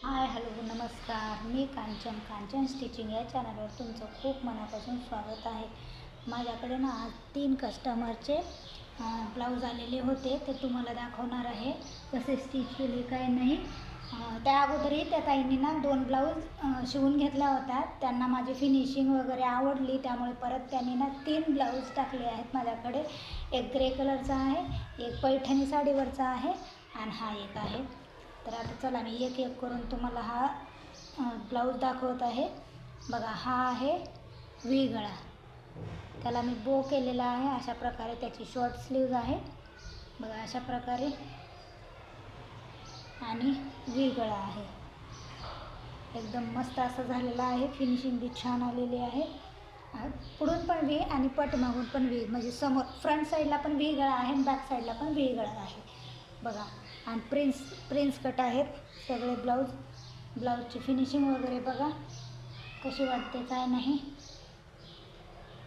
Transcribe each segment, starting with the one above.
Hi hello नमस्कार. मी Kanchan Kanchan stitching या चॅनलवर तुमचं खूप मनापासून स्वागत आहे. माझ्याकडे ना आज तीन कस्टमरचे ब्लाऊज आलेले होते ते तुम्हाला दाखवणार आहे. कसे स्टिच केले काय नाही. त्या अगोदरही त्या ताईंनी ना दोन ब्लाऊज शिवून घेतल्या होत्या. त्यांना माझी फिनिशिंग वगैरे आवडली त्यामुळे परत त्यांनी ना तीन ब्लाऊज टाकले आहेत माझ्याकडे. एक ग्रे कलरचा आहे एक पैठणी साडीवरचा आहे आणि हा एक आहे. तर आता चला मी एक एक करून तुम्हाला हा ब्लाऊज दाखवत आहे. बघा हा आहे व्ही गळा त्याला मी बो केलेला आहे. अशा प्रकारे त्याची शॉर्ट स्लीव्ज आहे. बघा अशा प्रकारे. आणि व्ही गळा आहे. एकदम मस्त असं झालेलं आहे. फिनिशिंग बी छान आलेली आहे. पुढून पण व्ही आणि पट मागून पण व्ही म्हणजे समोर फ्रंट साईडला पण व्ही गळा आहे आणि बॅक साईडला पण वेगळा गळा आहे. बघा. आणि प्रिन्स प्रिन्स कट आहेत. सगळे ब्लाऊज ब्लाऊजची फिनिशिंग वगैरे बघा. कशी वाटते काय नाही.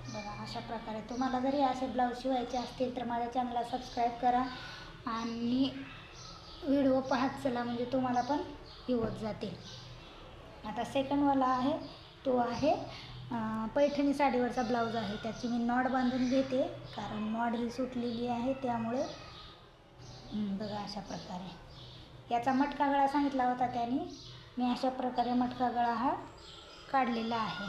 बघा अशा प्रकारे. तुम्हाला जरी असे ब्लाऊज शिवायचे असतील तर माझ्या चॅनलला सबस्क्राईब करा. आणि व्हिडिओ पाहत चला म्हणजे तुम्हाला पण येवत जातील. आता सेकंडवाला आहे. तो आहे पैठणी साडीवरचा ब्लाऊज आहे. त्याची मी नॉड बांधून घेते. कारण नॉड ही सुटलेली आहे त्यामुळे बघा अशा प्रकारे. याचा मटका गळा सांगितला होता त्याने. मी अशा प्रकारे मटका गळा हा काढलेला आहे.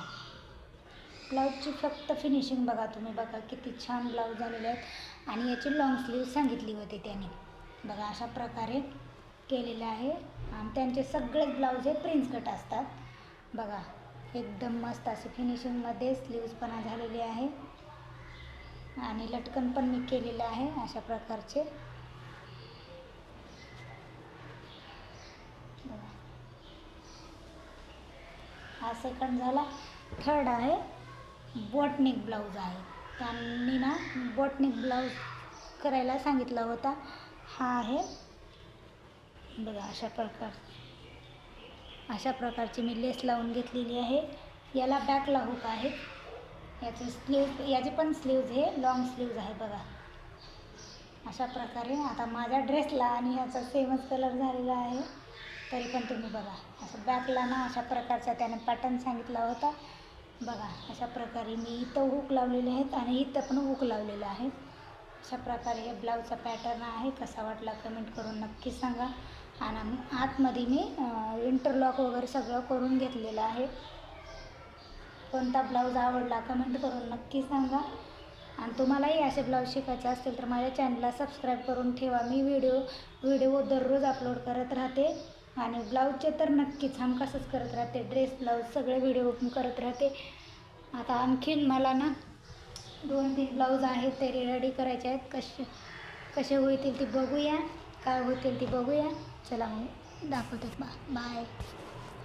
ब्लाऊजची फक्त फिनिशिंग बघा तुम्ही. बघा किती छान ब्लाऊज झालेले आहेत. आणि याची लॉंग स्लीव सांगितली होती त्याने. बघा अशा प्रकारे केलेलं आहे. आणि त्यांचे सगळेच ब्लाऊज हे प्रिन्स कट असतात. बघा एकदम मस्त असे फिनिशिंगमध्ये स्लीव्सपणा झालेली आहे. आणि लटकन पण मी केलेलं आहे अशा प्रकारचे बघा. हा सेकंड झाला. थर्ड आहे. बोटनिक ब्लाऊज आहे. त्यांनी ना बोटनिक ब्लाऊज करायला सांगितला होता. हा आहे. बघा अशा प्रकार अशा प्रकारची मी लेस लावून घेतलेली आहे. याला बॅक लाहूक आहे. याचे स्लीव याचे पण स्लीव्ज हे लॉंग स्लीव्ज आहे बघा. अशा प्रकारे आता माझ्या ड्रेसला आणि याचा सेमच कलर झालेला आहे. तरी पण तुम्ही बघा असं बॅकला ना अशा प्रकारचा त्याने पॅटर्न सांगितला होता. बघा अशा प्रकारे मी इथं हुक लावलेले आहेत आणि इथं पण हुक लावलेलं आहे अशा प्रकारे हे ब्लाऊजचा पॅटर्न आहे कसा वाटला कमेंट करून नक्की सांगा. आणि आतमध्ये मी इंटरलॉक वगैरे सगळं करून घेतलेलं आहे. कोणता ब्लाऊज आवडला कमेंट करून नक्की सांगा. आणि तुम्हालाही असे ब्लाऊज शिकायचे असतील तर माझ्या चॅनलला सबस्क्राईब करून ठेवा. मी व्हिडिओ व्हिडिओ दररोज अपलोड करत राहते. आणि ब्लाऊजचे तर नक्कीच हमखासच करत राहते ड्रेस ब्लाऊज सगळे व्हिडिओ करत राहते. आता आणखीन मला ना दोन तीन ब्लाऊज आहेत ते रेडी करायचे आहेत. कसे कसे होतील ते बघूया काय होतील ते बघूया. चला मग दाखवते. बा बाय